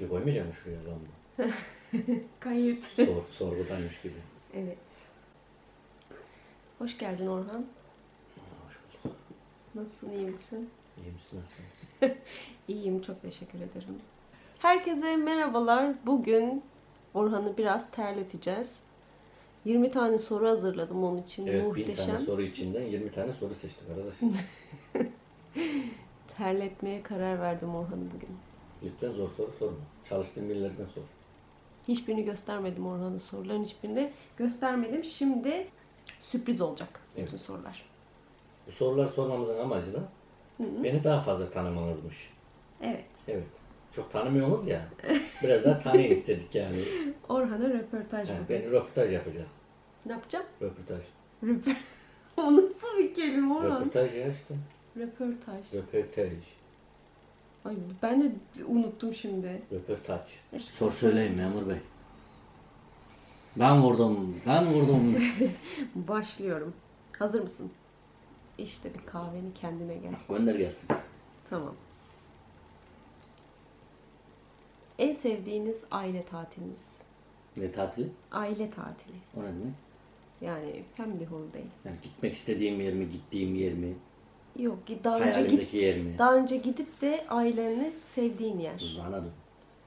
gibi koymayacağım şuraya lan Kayıt. Sor, sorgudaymış gibi. evet. Hoş geldin Orhan. Hoş bulduk. Nasılsın, iyi misin? İyi misin, nasılsınız? İyiyim, çok teşekkür ederim. Herkese merhabalar. Bugün Orhan'ı biraz terleteceğiz. 20 tane soru hazırladım onun için. Evet, Muhteşem. tane soru içinden 20 tane soru seçtik arkadaşlar. Terletmeye karar verdim Orhan'ı bugün. Lütfen zor soru sorma. Çalıştığın birilerine sor. Hiçbirini göstermedim Orhan'ın soruların hiçbirini göstermedim. Şimdi sürpriz olacak bütün Evet. sorular. Bu sorular sormamızın amacı da beni daha fazla tanımanızmış. Evet. Evet. Çok tanımıyorsunuz ya. Biraz daha tanıyın istedik yani. Orhan'a röportaj bugün. beni röportaj yapacak. Ne yapacağım? Röportaj. Röportaj. o nasıl bir kelime Orhan? Röportaj ya işte. Röportaj. Röportaj. Ay ben de unuttum şimdi. Röportaj. Sor söyleyin memur bey. Ben vurdum, ben vurdum. Başlıyorum. Hazır mısın? İşte bir kahveni kendine gel. Gönder gelsin. Tamam. En sevdiğiniz aile tatiliniz? Ne tatili? Aile tatili. O ne demek? Yani family holiday. Yani gitmek istediğim yer mi, gittiğim yer mi, Yok daha önce git yer mi? daha önce gidip de aileni sevdiğin yer. Zanadu.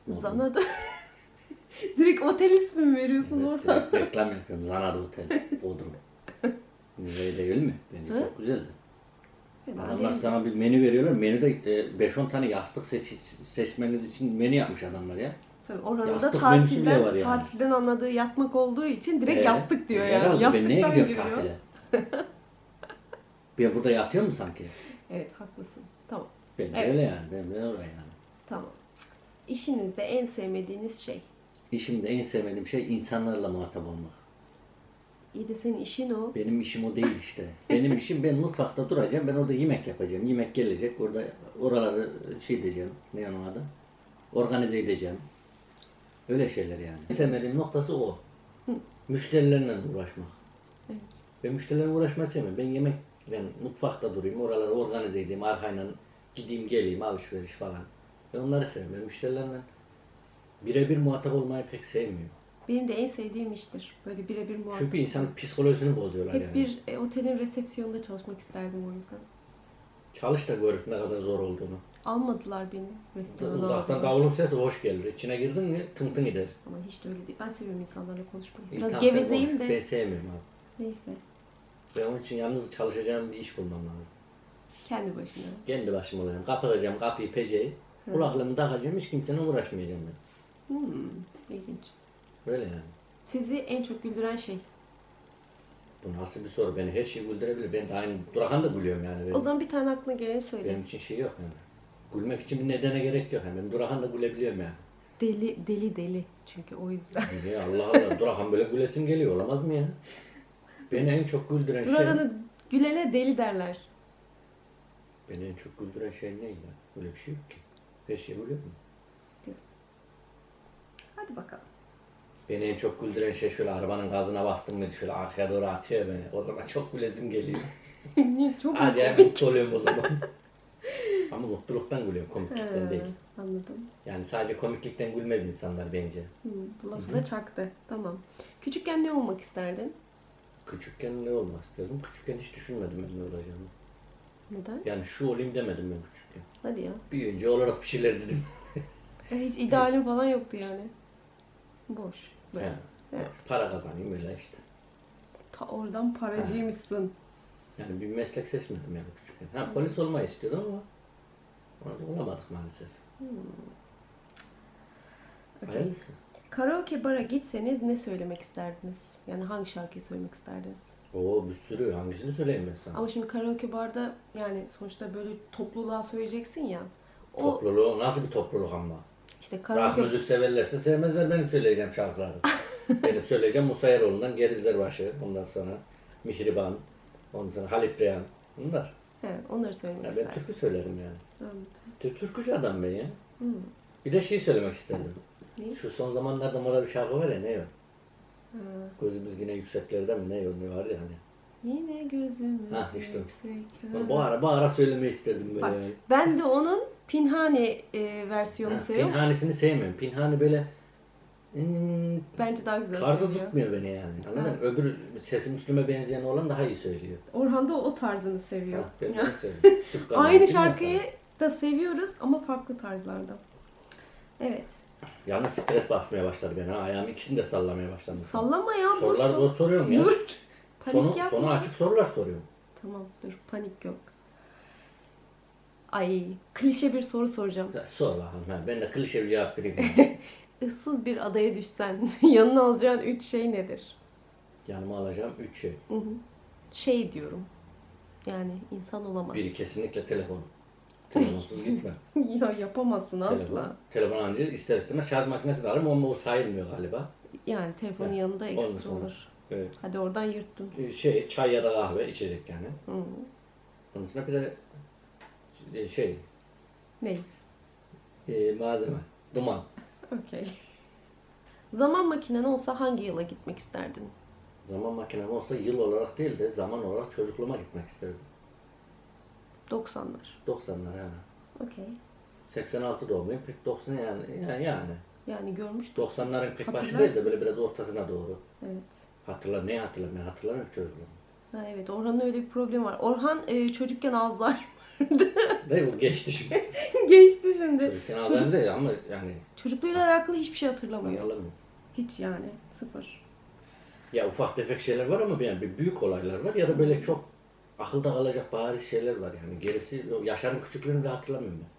Zana'da direkt otel ismi mi veriyorsun Evet, orada? direkt reklam yapıyorum. Zanadu Otel, Bodrum. Öyle değil mi? Bence çok güzeldi. Fena Adamlar değil. sana bir menü veriyorlar. Menüde e, 5-10 tane yastık seç, seçmeniz için menü yapmış adamlar ya. Tabii Orhan'ın da Yastık menüsü bile tatilden, var yani. tatilden anladığı yatmak olduğu için direkt Ee, yastık diyor e, yani. herhalde ben neye Yastıktan gidiyorum giriyor. tatile? Ben burada yatıyor mu sanki? Evet haklısın. Tamam. Ben de Evet. öyle yani. Ben de oraya yani. Tamam. İşinizde en sevmediğiniz şey. İşimde en sevmediğim şey insanlarla muhatap olmak. İyi de senin işin o. Benim işim o değil işte. Benim işim ben mutfakta duracağım. Ben orada yemek yapacağım. Yemek gelecek. Orada oraları şey edeceğim. Ne onun adı? Organize edeceğim. Öyle şeyler yani. Sevmediğim noktası o. Müşterilerle uğraşmak. Evet. Ben müşterilerle uğraşmayı sevmiyorum. Ben yemek, ben mutfakta durayım. Oraları organize edeyim. Arkayla gideyim geleyim alışveriş falan. Ben onları seviyorum. Ben müşterilerle birebir muhatap olmayı pek sevmiyorum. Benim de en sevdiğim iştir. Böyle birebir muhabbet. Çünkü insanın psikolojisini bozuyorlar Hep yani. bir e, otelin resepsiyonunda çalışmak isterdim o yüzden. Çalış da gör ne kadar zor olduğunu. Almadılar beni restorana Uzaktan davulun sesi hoş gelir. İçine girdin mi tın tın gider. Ama hiç de öyle değil. Ben seviyorum insanlarla konuşmayı. İyi, Biraz tamam, sen gevezeyim konuş. de. Ben sevmiyorum abi. Neyse. Ben onun için yalnız çalışacağım bir iş bulmam lazım. Kendi başına. Kendi başıma olacağım. Kapatacağım kapıyı peceyi. Kulaklığımı takacağım. Hiç kimsenin uğraşmayacağım ben. Hmm, ilginç. Böyle yani. Sizi en çok güldüren şey. Bu nasıl bir soru? Beni her şey güldürebilir. Ben de aynı durakan da gülüyorum yani. Benim, O zaman bir tane aklına geleni söyle. benim için şey yok yani. Gülmek için bir nedene gerek yok. Yani ben durakan da gülebiliyorum yani. Deli deli deli. Çünkü o yüzden. Ya Allah Allah durakan böyle gülesim geliyor. Olamaz mı ya? Beni en çok güldüren şey... Duragan'ı gülene deli derler. Beni en çok güldüren şey ne ya? Öyle bir şey yok ki. Her şey gülüyor mu? Diyorsun. Hadi bakalım. Beni en çok güldüren şey şöyle arabanın gazına bastım mı şöyle arkaya doğru atıyor beni. O zaman çok gülesim geliyor. çok Acayip mutlu oluyorum o zaman. Ama mutluluktan gülüyorum, komiklikten değil. Anladım. Yani sadece komiklikten gülmez insanlar bence. Hı, bu lafı da çaktı. Tamam. Küçükken ne olmak isterdin? Küçükken ne olmak istiyordum? Küçükken hiç düşünmedim ben ne olacağımı. Neden? Yani şu olayım demedim ben küçükken. Hadi ya. Büyüyünce olarak bir şeyler dedim. E, hiç idealin falan yoktu yani. Boş. He. Evet. Para kazanayım öyle işte. Ta oradan paracıymışsın. Yani bir meslek seçmedim yani küçükken. Ha polis olmayı istiyordum ama ona da olamadık maalesef. Okey. Hayırlısı. Karaoke bara gitseniz ne söylemek isterdiniz? Yani hangi şarkıyı söylemek isterdiniz? Oo bir sürü. Hangisini söyleyeyim ben sana? Ama şimdi karaoke barda yani sonuçta böyle topluluğa söyleyeceksin ya. O Topluluğu nasıl bir topluluk ama? işte Rock karaoke müzik severlerse sevmezler benim söyleyeceğim şarkıları. benim söyleyeceğim Musa Eroğlu'ndan Gerizlerbaşı, ondan sonra Mihriban, ondan sonra Halit Reyhan. Bunlar. He, onları söylemek Ya ben isterdim. türkü söylerim yani. Anladım. Tür- Türkücü adam ben ya. Hmm. Bir de şey söylemek isterdim. Ne? Şu son zamanlarda moda bir şarkı var ya ne o? Ha, Gözümüz yine yükseklerde mi ne o ne var ya hani. Yine gözümüz Ha, işte yüksek. Ara bu ara söylemeyi isterdim böyle. Bak yani. ben de onun Pinhani e, versiyonu Ha, seviyorum. Pinhanesini sevmiyorum. Pinhane böyle hmm, Bence daha güzel tarzı söylüyor. tutmuyor beni yani. Anladın Ha. mı? Öbür sesi Müslüm'e benzeyen olan daha iyi söylüyor. Orhan da o tarzını seviyor. Ha, ben de seviyorum. Aynı şarkıyı da seviyoruz ama farklı tarzlarda. Evet. Yalnız stres basmaya başladı beni. Ha. Ayağımı ikisini de sallamaya başladım. Sallama ya. dur, Sorular çok- zor soruyorum ya. Dur. Panik Sonu, yapma. sonu açık sorular soruyorum. Tamam dur panik yok. Ay klişe bir soru soracağım. Ya, sor bakalım. Ha. Ben de klişe bir cevap vereyim. Issız bir adaya düşsen yanına alacağın üç şey nedir? Yanıma alacağım üç şey. Hı hı. Şey diyorum. Yani insan olamaz. Biri kesinlikle telefon. Telefonsuz gitme. ya yapamazsın asla. Telefon. Anca ister istemez şarj makinesi de alırım ama o sayılmıyor galiba. Yani telefonun Evet, yanında ondan ekstra sonra. olur. Evet. Hadi oradan yırttın. Şey, çay ya da kahve içecek yani. Hı. Onun dışında bir de e, şey, Ne? e, malzeme, duman. Okey. Zaman makinen olsa hangi yıla gitmek isterdin? Zaman makinem olsa yıl olarak değil de zaman olarak çocukluğuma gitmek isterdim. 90'lar. 90'lar yani. Okey. 86 doğumluyum pek 90 yani yani. yani. Yani görmüştür. 90'ların pek Hatırlarsın. başındayız da böyle biraz ortasına doğru. Evet. Hatırlar, neyi hatırlamıyorum? Hatırlamıyorum çocukluğumu. Ha, evet Orhan'ın öyle bir problemi var. Orhan e, çocukken Alzheimer. Değil bu geçti şimdi. Geçti şimdi. Çocukken Alzheimer değil ama yani Çocukluğuyla alakalı hiçbir şey hatırlamıyor. hatırlamıyorum. Hiç yani. Sıfır. Ya ufak tefek şeyler var ama yani bir büyük olaylar var ya da böyle çok akılda kalacak bariz şeyler var yani. Gerisi Yaşar'ın küçüklüğünü bile hatırlamıyorum ben.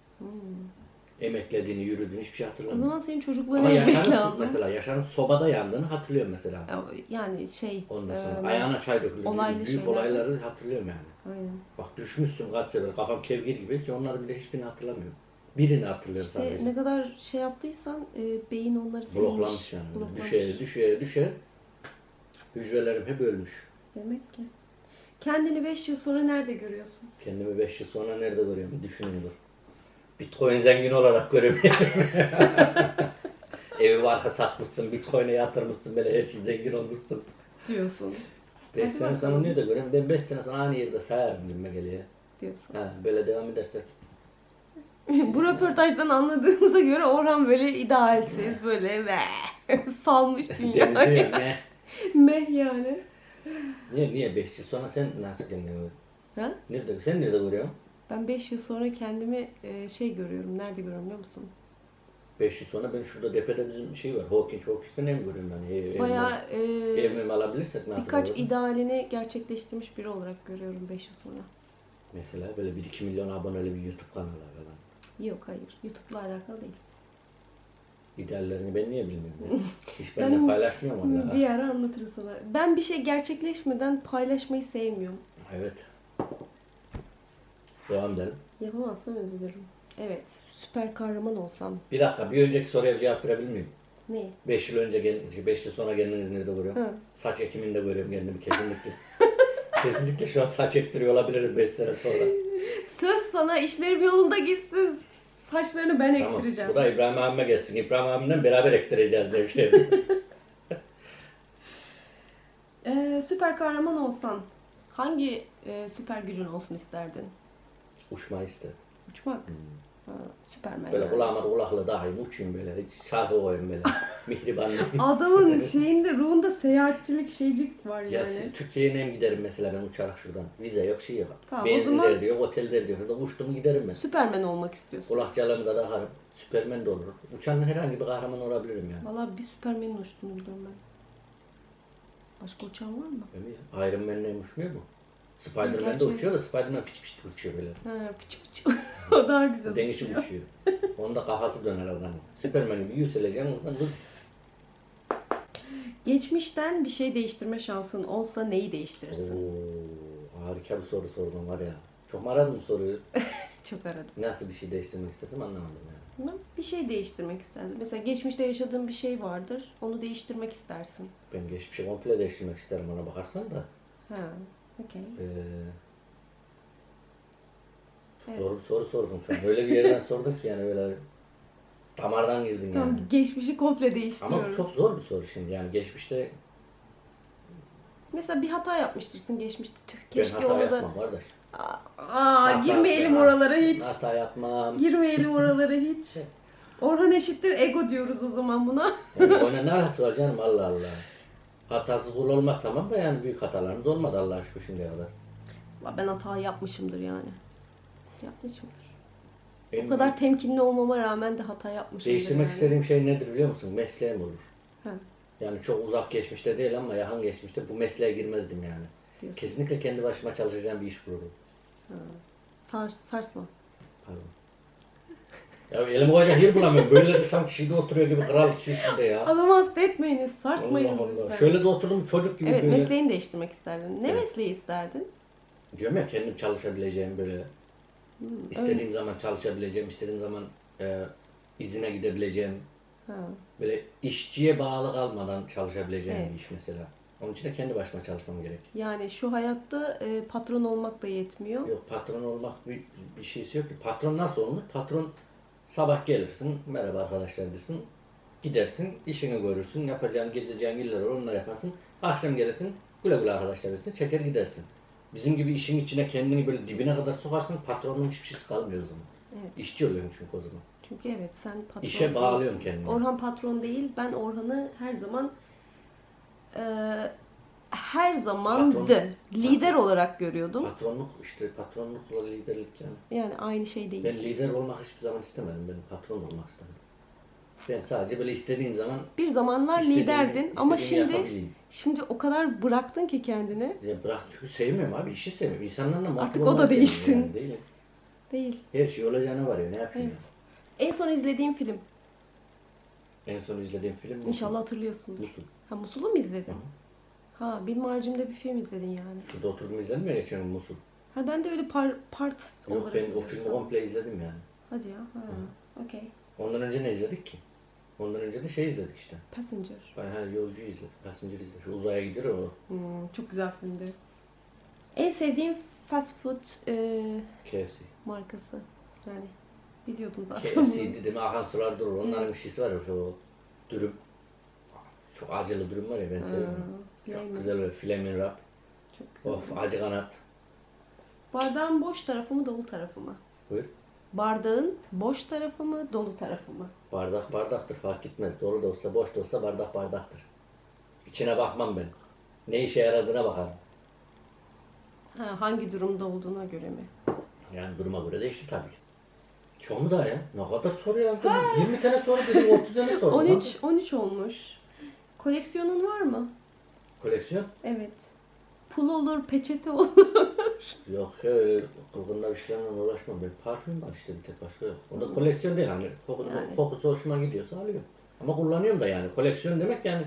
Emeklediğini, yürüdüğünü hiçbir şey O hatırlamıyorum. zaman senin çocukluğuna Ama inmek Yaşar'ın lazım. mesela Yaşar'ın sobada yandığını hatırlıyorum mesela. Ya, Yani şey. Ondan sonra e, ayağına çay döküldü. olaylı Büyük şeyler. olayları hatırlıyorum yani. Aynen. Bak düşmüşsün kaç sefer kafam kevgir gibi hiç onları bile hiçbirini hatırlamıyorum. Birini hatırlıyorum İşte sadece. ne kadar şey yaptıysan e, beyin onları silmiş. Bloklanmış yani. Bloklanmış. Düşer, düşer, düşer. Hücrelerim hep ölmüş. Demek ki. Kendini 5 yıl sonra nerede görüyorsun? Kendimi 5 yıl sonra nerede görüyorum? Düşünün dur. Bitcoin zengin olarak görüyorum. Evi barka satmışsın, Bitcoin'e yatırmışsın, böyle her şey zengin olmuşsun. Diyorsun. 5 Hadi sene sonra bakalım. nerede görüyorum? Ben 5 sene sonra aynı yerde sayarım gibime geliyor. Diyorsun. Ha, böyle devam edersek. Bu röportajdan anladığımıza göre Orhan böyle idealsiz, böyle ve salmış dünyayı. ya, ne? Meh yani. Niye, niye 5 yıl sonra sen nasıl kendini görüyorsun? Ha? Nerede, sen nerede görüyorsun? Ben 5 yıl sonra kendimi e, şey görüyorum. Nerede görüyorum biliyor musun? 5 yıl sonra ben şurada depede bizim şey var. Hawking Hawkings'te ne mi görüyorum ben? Ev, Bayağı e, evimi alabilirsek nasıl birkaç görüyorum? idealini gerçekleştirmiş biri olarak görüyorum 5 yıl sonra. Mesela böyle 1-2 milyon aboneli bir YouTube kanalı falan. Yok hayır. YouTube'la alakalı değil. İdeallerini ben niye bilmiyorum? Hiç Ben- benimle paylaşmıyorum valla. Bir ara anlatırım sana. Ben bir şey gerçekleşmeden paylaşmayı sevmiyorum. Evet. Devam edelim. Yapamazsam üzülürüm. Evet. Süper kahraman olsam. Bir dakika bir önceki soruya bir cevap verebilir miyim? Ne? 5 yıl önce, 5 yıl sonra kendinizi nerede görüyorum? Ha. Saç ekiminde görüyorum kendimi kesinlikle. kesinlikle şu an saç ektiriyor olabilirim 5 sene sonra. Söz sana işlerim yolunda gitsin. Saçlarını ben Tamam. ektireceğim. Bu da İbrahim abime gelsin. İbrahim abimden beraber ektireceğiz Nevşehir'de. Ee, süper kahraman olsan hangi e, süper gücün olsun isterdin? Uçma işte. Uçmak. Süpermen. Böyle yani. kulağıma kulaklığı dahayım uçayım böyle. Şarkı koyayım böyle. Mihribanlı. Adamın şeyinde ruhunda seyahatçilik şeycik var Ya yani. si- Türkiye'ye nem giderim mesela ben uçarak şuradan. Vize yok şey yok. Tamam, o Benzin zaman- derdi yok, otel derdi yok. Şurada uçtum giderim ben. Süpermen olmak istiyorsun. Kulak calımı da takarım. Süpermen de olurum. Uçan herhangi bir kahraman olabilirim yani. Valla bir süpermenin uçtuğunu biliyorum ben. Başka uçan var mı? Öyle ya. Iron Man'le uçmuyor mu? Spiderman de Gerçi- uçuyor da Spiderman piç piç uçuyor böyle. Ha, fıçı fıçı. o daha güzel Denişim uçuyor. uçuyor. Onda kafası döner adamın. Süpermen'i bir yükseleceğim oradan hız. Geçmişten bir şey değiştirme şansın olsa neyi değiştirirsin? Oo, harika bir soru sordun var ya. Çok mu aradın bu soruyu? Çok aradım. Nasıl bir şey değiştirmek istesem anlamadım yani. Ben bir şey değiştirmek isterdim. Mesela geçmişte yaşadığın bir şey vardır. Onu değiştirmek istersin. Ben geçmişi komple değiştirmek isterim ona bakarsan da. Ha, okey. Ee, Evet. Soru sordum şu an. Öyle bir yerden sordum ki yani böyle damardan girdin Tamam, yani. geçmişi komple değiştiriyoruz. Ama bu çok zor bir soru şimdi yani geçmişte Mesela bir hata yapmıştırsın geçmişte. Tüh, ben keşke hata onu da... yapmam kardeş. Aa, Hata girmeyelim yapmam. oralara hiç. Hata yapmam. Girmeyelim oralara hiç. Orhan eşittir ego diyoruz o zaman buna. Yani ona ne alakası var canım Allah Allah. Hatasız kul olmaz tamam da yani büyük hatalarımız olmadı Allah'a şükür şimdiye kadar. Valla Ben hata yapmışımdır yani. Yapmışımdır. Benim O kadar temkinli olmama rağmen de hata yapmışımdır değiştirmek yani. istediğim şey nedir biliyor musun? Mesleğim olur. Ha, Yani çok uzak geçmişte değil ama yakın geçmişte bu mesleğe girmezdim yani. diyorsun. Kesinlikle kendi başıma çalışacağım bir iş kururdum. Sar, sarsma. Pardon. Ya elimi koyacak yer bulamıyorum. Böyle de sanki şeyde oturuyor gibi kral kişisinde ya. Adamı hasta etmeyiniz, sarsmayınız Allah Allah. lütfen. Şöyle de oturdum çocuk gibi evet, böyle. mesleğini değiştirmek isterdin. Ne Evet. mesleği isterdin? Diyorum ya kendim çalışabileceğim böyle. Hmm, istediğim zaman çalışabileceğim, istediğim zaman e, izine gidebileceğim. Ha. Böyle işçiye bağlı kalmadan çalışabileceğim Evet. bir iş mesela. Onun için de kendi başıma çalışmam gerek. Yani şu hayatta e, patron olmak da yetmiyor. Yok patron olmak bir, bir şeysi yok ki. Patron nasıl olunur? Patron sabah gelirsin, merhaba arkadaşlar dersin. Gidersin, işini görürsün, yapacağın, gezeceğin iller olur, onları yaparsın. Akşam gelirsin, güle güle arkadaşlar dersin, çeker gidersin. Bizim gibi işin içine kendini böyle dibine kadar sokarsan patronun hiçbir şeysi kalmıyor o zaman. Evet. İşçi oluyorsun çünkü o zaman. Çünkü evet sen patron İşe değilsin. bağlıyorum kendimi. Orhan patron değil. Ben Orhan'ı her zaman e, her zamandı. Patron- Lider olarak görüyordum. Patronluk işte patronlukla liderlik yani. Yani aynı şey değil. Ben lider olmak hiçbir zaman istemedim. Ben patron olmak istemedim. Ben sadece böyle istediğim zaman Bir zamanlar liderdin ama şimdi yapabileyim. şimdi o kadar bıraktın ki kendini. Ya bırak çünkü sevmiyorum abi işi sevmiyorum. İnsanlarla muhatap Artık o da değilsin. Yani, değilim. Değil. Her şey olacağına varıyor ne yapayım Evet. En son izlediğim film. ya. En son izlediğim film Musul. İnşallah hatırlıyorsundur. Musul. Ha Musul'u mu izledin? Hı. Ha Benim haricimde bir film izledin yani. Şurada oturdum izledim ya geçen gün Musul. Ha ben de öyle par, part Yok olarak ben o izliyorsam. filmi komple izledim yani. Hadi ya. Ha. Okey. Ondan önce ne izledik ki? Ondan önce de şey izledik işte. Passenger. Ben her yolcu izledim. Passenger izledim. Şu uzaya gidiyor o. Hmm, çok güzel filmdi. En sevdiğim fast food e, KFC. markası. Yani biliyordum zaten KFC dedim akan sular durur. Onların bir şeysi var ya şu dürüm. Çok acılı dürüm var ya ben bunu. seviyorum. Çok güzel böyle flamin wrap. Çok güzel. Of acı kanat. Bardağın boş tarafı mı dolu tarafı mı? Buyur. Bardağın boş tarafı mı dolu tarafı mı? Bardak bardaktır fark etmez. Dolu da olsa boş da olsa bardak bardaktır. İçine bakmam ben. Ne işe yaradığına bakarım. Ha, hangi durumda olduğuna göre mi? Yani duruma göre değişir tabii ki. Çok mu daha ya? Ne kadar soru yazdım? 20 tane soru dedim, 30 tane soru. 13 13 olmuş. Koleksiyonun var mı? Koleksiyon? Evet. Pul olur, peçete olur. Yok ya öyle kılgınla bir şeylerle uğraşmam. Ben parfüm var işte bir tek başka yok. O da koleksiyon değil hani. Koku, Yani. Kokusu hoşuma gidiyorsa alıyorum. Ama kullanıyorum da yani. Koleksiyon demek yani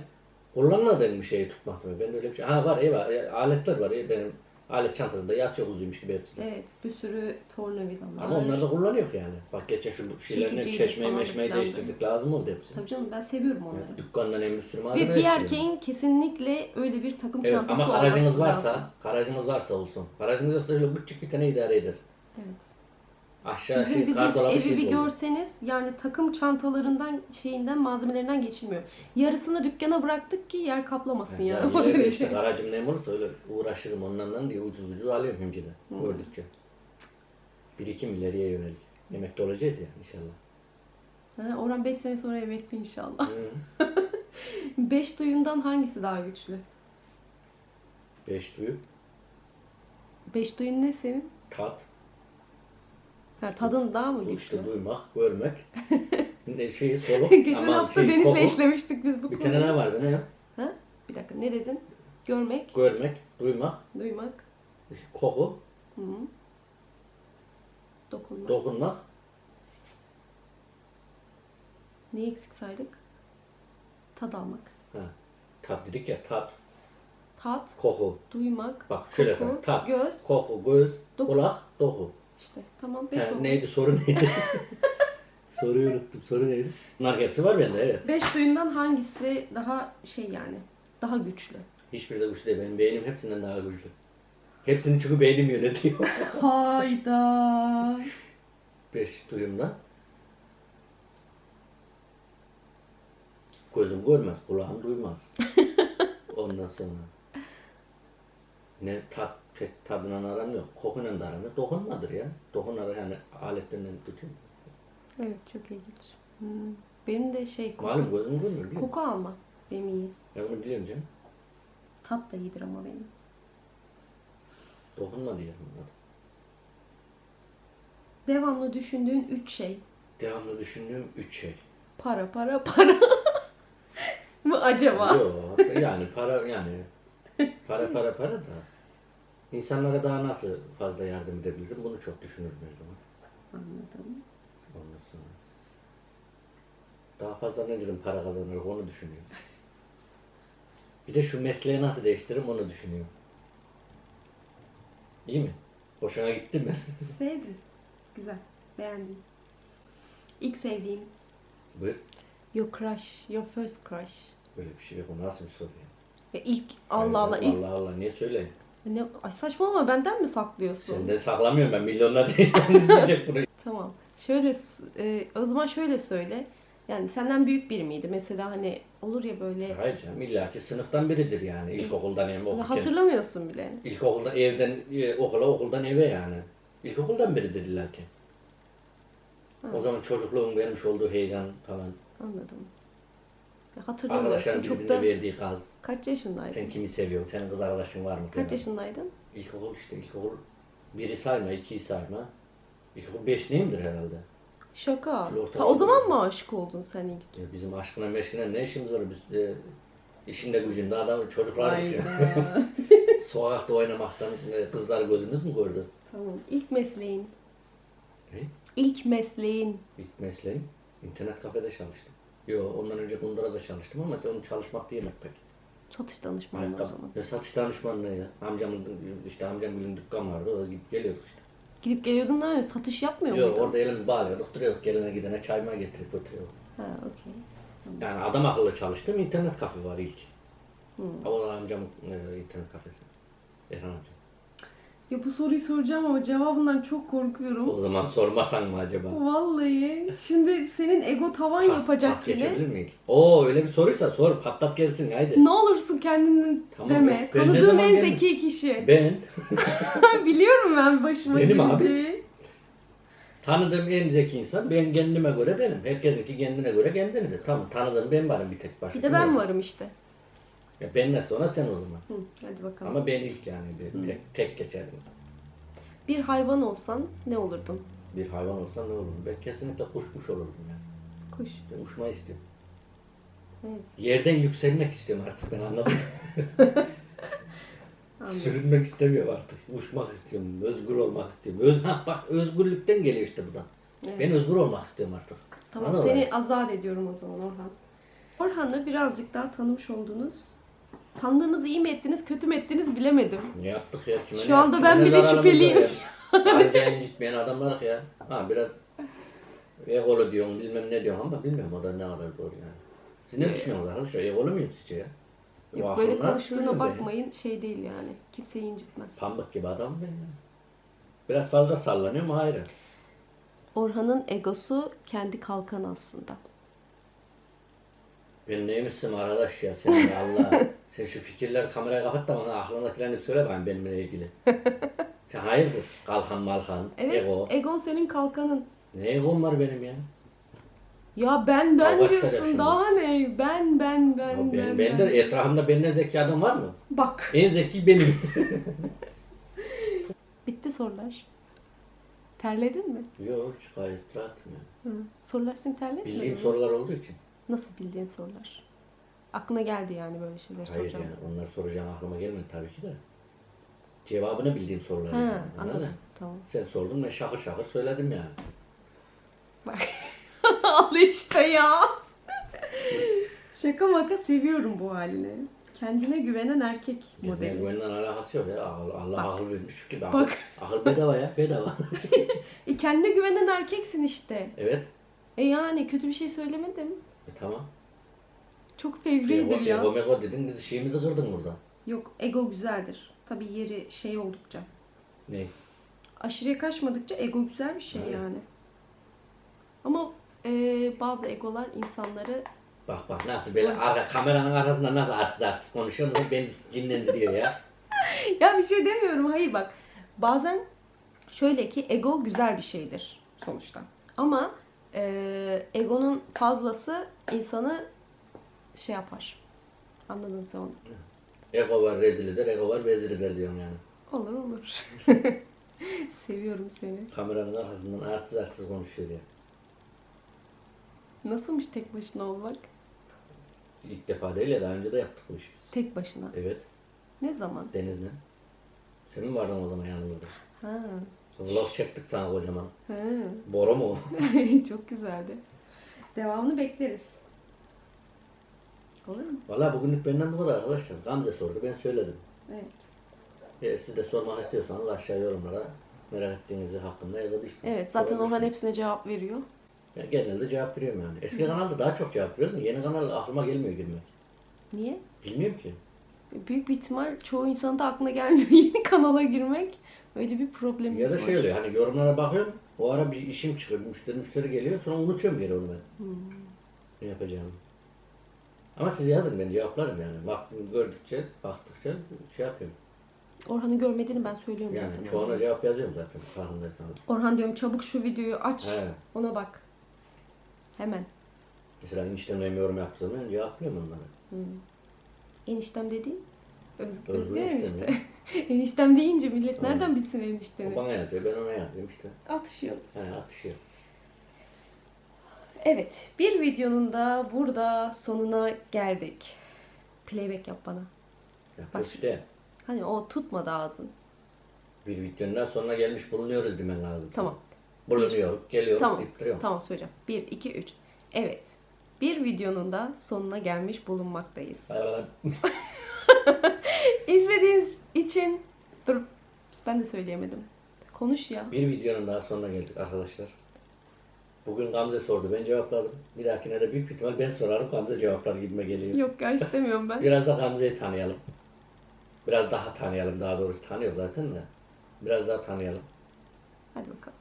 kullanmadığım bir şeyi tutmak demek. Ben de öyle bir şey. Ha var iyi var. E, Aletler var. iyi. Benim alet çantasında yatıyor uzuymuş gibi hepsi. evet, bir sürü tornavidalar. Ama onları da kullanıyor yani. Bak geçen şu şeylerini Çekiciyle çeşmeyi falan meşmeyi filan değiştirdik. Lazım oldu hepsi. Tabii canım ben seviyorum onları. Yani dükkandan en bir sürü malzeme Ve bir erkeğin kesinlikle öyle bir takım Evet çantası ama olması garajınız varsa, lazım. garajınız varsa olsun. Garajınız yoksa öyle küçük bir tane idare eder. Evet. Aşağı Bizim, şey, bizim evi şey bir görseniz yani takım çantalarından şeyinden malzemelerinden geçilmiyor. Yarısını dükkana bıraktık ki yer kaplamasın yani, Yani o derece. işte garajım ne olursa öyle uğraşırım onlarla diye ucuz ucuz alıyorum hemcide. Hmm. Gördükçe. Birikim ileriye yönelik. Emekli olacağız ya inşallah. Ha, Orhan 5 sene sonra emekli inşallah. Hı. 5 duyundan hangisi daha güçlü? Beş duyu, 5 duyun ne senin? tat, Ha, tadın daha mı güçlü? işte duymak, görmek, ne şey soluk, Geçen aman hafta şey, Deniz'le koku. işlemiştik biz bu Bir konuyu. tane ne vardı ne? Ha? Bir dakika ne dedin? Görmek, Görmek, duymak, duymak, koku, hı -hı. dokunmak. dokunmak, Neyi eksik saydık? Tad almak. ha. tat dedik ya tat, Tat, koku. duymak, Bak şöyle koku, sen tat, göz. koku, göz, Doku. kulak, doku. İşte tamam 5 Ha, oldu. neydi soru neydi? Soruyu unuttum. Soru neydi? Bunlar hepsi var bende evet. 5 duyundan hangisi daha şey yani? Daha güçlü. Hiçbiri de güçlü değil. Benim beynim hepsinden daha güçlü. Hepsini çünkü beynim yönetiyor. Hayda. Beş duyumda. Gözüm görmez, kulağım duymaz. Ondan sonra. Ne tat, pek tadına aram yok. Kokuyla da aram yok. Dokunmadır ya. Dokunar yani aletlerinden tutuyor. Evet çok ilginç. Hmm. Benim de şey koku, Malum gözüm görmüyor değil mi? koku alma. Benim iyi. Ben bunu biliyorum canım. Tat da iyidir ama benim. Dokunma diye. bunlar. Devamlı düşündüğün üç şey. Devamlı düşündüğüm üç şey. Para para para. mı acaba? Yok yani para yani para para para da insanlara daha nasıl fazla yardım edebilirim bunu çok düşünürüm her zaman. Anladım. Ondan sonra. Daha fazla ne dedim para kazanırım onu düşünüyorum. Bir de şu mesleği nasıl değiştiririm onu düşünüyorum. İyi mi? Hoşuna gitti mi? Sevdim. Güzel. Beğendim. İlk sevdiğim. Buyur. Your crush. Your first crush. Böyle bir şey yok. O nasıl bir soru ya? Ya ilk Allah Allah ilk Allah Allah niye söyleyeyim? Ne ay saçmalama benden mi saklıyorsun? Sen de saklamıyorum ben milyonlarca insan izleyecek bunu. Tamam. Şöyle e, o zaman şöyle söyle. Yani senden büyük biri miydi? Mesela hani olur ya böyle Hayır canım illa ki sınıftan biridir yani. İlkokuldan hem okurken. hatırlamıyorsun bile. İlkokulda evden e, okula okuldan eve yani. İlkokuldan biridir illa ki. Ha. O zaman çocukluğun vermiş olduğu heyecan falan. Anladım. Hatırlamıyorsun. Arkadaşların Çok birbirine da verdiği gaz. kaç yaşındaydın? Sen kimi seviyorsun? Senin kız arkadaşın var mı? Kaç yaşındaydın? İlkokul işte ilkokul. Biri sayma, ikiyi sayma. İlkokul beş neyimdir herhalde? Şaka. Ta, o zaman mı aşık oldun sen ilk? Ya bizim aşkına meşkine ne işimiz var? Biz de işinde gücünde adam çocuklar Hayda. sokakta oynamaktan e, kızlar gözümüz mü gördü? tamam. İlk mesleğin. Ne? İlk mesleğin. İlk mesleğim internet kafede çalıştım. Yo ondan önce Kundura'da çalıştım ama onu çalışmak diyemek pek. Satış danışmanı o zaman. Ne satış danışmanlığı ya. Amcamın işte amcamın dükkan vardı. Orada gidip geliyorduk işte. Gidip geliyordun da satış yapmıyor Yok muydun? orada elimiz bağlıyorduk duruyorduk. Gelene gidene çayma getirip götürüyorduk. Ha okey. Tamam. Yani adam akıllı çalıştım. internet kafe var ilk. Hmm. O da amcamın e, internet kafesi. Erhan amca. Ya bu soruyu soracağım ama cevabından çok korkuyorum. O zaman sormasan mı acaba? Vallahi. Şimdi senin ego tavan Pas, yapacak pas yine. geçebilir miyik? Oo öyle bir soruysa sor patlat gelsin haydi. Ne olursun kendinden Tamam, deme. ben ne Tanıdığın zaman en geldim? zeki kişi. Ben Biliyorum ben başıma Benim abi. geleceği. tanıdığım en zeki insan ben kendime göre benim. Herkesinki kendine göre kendinidir. Tamam tanıdığım ben varım bir tek başka. Bir de ben varım işte. Ya benden sonra sen o zaman. Hı, hadi bakalım. Ama ben ilk yani bir tek, tek geçerim. Bir hayvan olsan ne olurdun? Bir hayvan olsa ne olur? Ben kesinlikle kuşmuş olurdum yani. Kuş. Ben uçmayı istiyorum. Evet. Yerden yükselmek istiyorum artık ben anladım. Anladım. Sürünmek istemiyorum artık. Uçmak istiyorum. Özgür olmak istiyorum. Öz, ha, bak özgürlükten geliyor işte bu da. Evet. Ben özgür olmak istiyorum artık. Tamam Anladın seni mı? azat ediyorum o zaman Orhan. Orhan'ı birazcık daha tanımış oldunuz. Tanıdığınızı iyi mi ettiniz, kötü mü ettiniz bilemedim. Ne yaptık ya? Kime Şu ne anda yaptık? ben bile var şüpheliyim. ya? Anca incitmeyen adamlar ya. Ha biraz egolu diyorsun bilmem ne diyorsun ama bilmiyorum o da ne kadar doğru yani. Siz ne düşünüyorsunuz arkadaşlar? Egolu muyum sizce ya? Yok, böyle konuştuğuna bakmayın şey değil yani. Kimseyi incitmez. Pamuk gibi adam ben ya. Biraz fazla sallanıyor mu? Hayır. Orhan'ın egosu kendi kalkan aslında. Ben neymişsin arkadaş ya sen ya Allah. sen şu fikirler kamerayı kapat da bana aklındakilerini bir söyle bakayım benimle ilgili. sen hayırdır? Kalkan malkan, Evet, ego. egon senin kalkanın. Ne egom var benim ya? Ya ben ben Kavga diyorsun daha ne? Ben ben ben ben. ben, ben. ben de etrafımda benden zeki adam var mı? Bak. En zeki benim. Bitti sorular. Terledin mi? Yok gayet rahatım ya. Hı. Sorular seni terletmedi Bildiğim mi? sorular olduğu için. Nasıl bildiğin sorular? Aklına geldi yani böyle şeyler Hayır soracağım. yani onlar soracağım aklıma gelmedi tabii ki de. Cevabını bildiğim sorular. Ha, yani, anladım. mı? Tamam. Sen sordun ben şakır şakır söyledim yani. Bak. Al işte ya. Şaka maka seviyorum bu halini. Kendine güvenen erkek Kendine modeli. güvenen alakası yok ya. Allah, Allah akıl vermiş ki. Akıl, Bak. akıl bedava ya bedava. E kendine güvenen erkeksin işte. evet. E yani kötü bir şey söylemedim. E, tamam. Çok fevridir ya. ego mego dedin biz şeyimizi kırdın burada. Yok ego güzeldir. Tabii yeri şey oldukça. Ne? Aşırıya kaçmadıkça ego güzel bir şey Aynen. yani. Ama e, bazı egolar insanları Bak bak nasıl böyle arka, kameranın arkasında nasıl artist artist konuşuyor nasıl beni cinlendiriyor ya. ya bir şey demiyorum. Hayır bak. Bazen şöyle ki ego güzel bir şeydir sonuçta. Ama e, egonun fazlası insanı şey yapar. Anladın sen onu. Ego var rezil eder, ego var vezir eder diyorum yani. Olur olur. Seviyorum seni. Kameranın arkasından artsız artsız konuşuyor ya. Nasılmış tek başına olmak? İlk defa değil ya daha önce de yaptık bu işi biz. Tek başına. Evet, Ne zaman? Deniz'le. Senin vardın o zaman yanımızda. Ha. Vlog çektik sana kocaman. ha. Bora mu? Çok güzeldi. Devamını bekleriz. Olur mu? Valla bugünlük benden bu kadar arkadaşlar. Gamze sordu, ben söyledim. Evet. E, siz de sormak istiyorsanız aşağı yorumlara merak ettiğinizi hakkında yazabilirsiniz. Evet zaten Orhan hepsine cevap veriyor. Ben genelde cevap veriyorum yani. Eski kanalda daha çok cevap veriyordum. Yeni kanal aklıma gelmiyor girmek. Niye? Bilmiyorum ki. Büyük bir ihtimal çoğu insanın da aklına gelmiyor yeni kanala girmek. Öyle bir problemimiz Ya da var. şey oluyor hani yorumlara bakıyorum. O ara bir işim çıkıyor. Müşteri müşteri geliyor. Sonra unutuyorum geri onu ben. Hmm. Ne yapacağımı. Ama siz yazın ben cevaplarım yani. Baktım gördükçe, baktıkça şey yapıyorum. Orhan'ı görmediğini ben söylüyorum Yani zaten. çoğuna cevap yazıyorum zaten farkındaysanız. Orhan diyorum çabuk şu videoyu aç. He. Ona bak. Hemen. Mesela eniştem benim yorum yaptığı zaman cevaplıyorum onları. Eniştem dediğin? Öz, Özgür Özgür eniştem enişte. eniştem deyince millet nereden bilsin O enişteni? bana yazıyor, ben ona yazıyorum işte. Atışıyoruz. He, atışıyor. Evet, bir videonun da burada sonuna geldik. Playback yap bana. Ya Bak işte Hani o tutmadı ağzın. bir videonun daha sonuna gelmiş bulunuyoruz demen lazım. Tamam. Bulunuyor, geliyor, Tamam. deyip. Tamam söyleyeceğim. 1, 2, 3. Evet. Bir videonun da sonuna gelmiş bulunmaktayız. İzlediğiniz için... Dur. Ben de söyleyemedim. Konuş ya. Bir videonun daha sonuna geldik arkadaşlar. Bugün Gamze sordu, ben cevapladım. Bir dahakine de büyük ihtimal ben sorarım, Gamze cevaplar gibime geliyor. Yok ya istemiyorum ben. Biraz da Gamze'yi tanıyalım. Biraz daha tanıyalım, daha doğrusu tanıyor zaten de. Biraz daha tanıyalım. Hadi bakalım.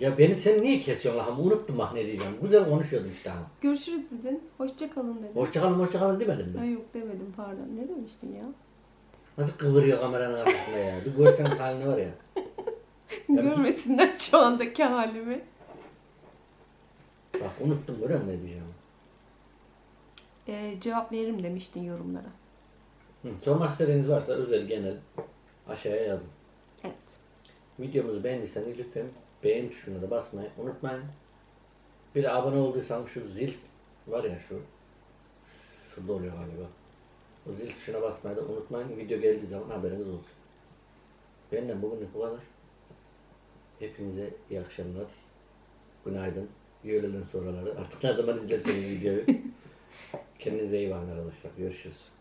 Ya beni sen niye kesiyorsun lan? Unuttum bak ne diyeceğim. Güzel konuşuyordun işte ha. Görüşürüz dedin. Hoşça kalın dedin. Hoşçakalın, hoşçakalın demedim Ha mi? yok demedim pardon. Ne demiştin ya? Nasıl kıvırıyor kameranın arkasında ya. Bir görseniz halini var ya. Görmesinler şu andaki halimi. Bak unuttum görüyor musun ne diyeceğim? Ee, cevap veririm demiştin yorumlara. Hı, sormak istediğiniz varsa özel genel aşağıya yazın. Evet. Videomuzu beğendiyseniz lütfen beğen tuşuna da basmayı unutmayın. Bir de abone olduysanız şu zil var ya şu şurada oluyor galiba. O zil tuşuna basmayı da unutmayın. Video geldiği zaman haberiniz olsun. Benden bugünlük bu kadar. Hepinize iyi akşamlar. Günaydın. İyi öğleden sonraları. Artık ne zaman izlerseniz videoyu. Kendinize iyi bakın arkadaşlar. Görüşürüz.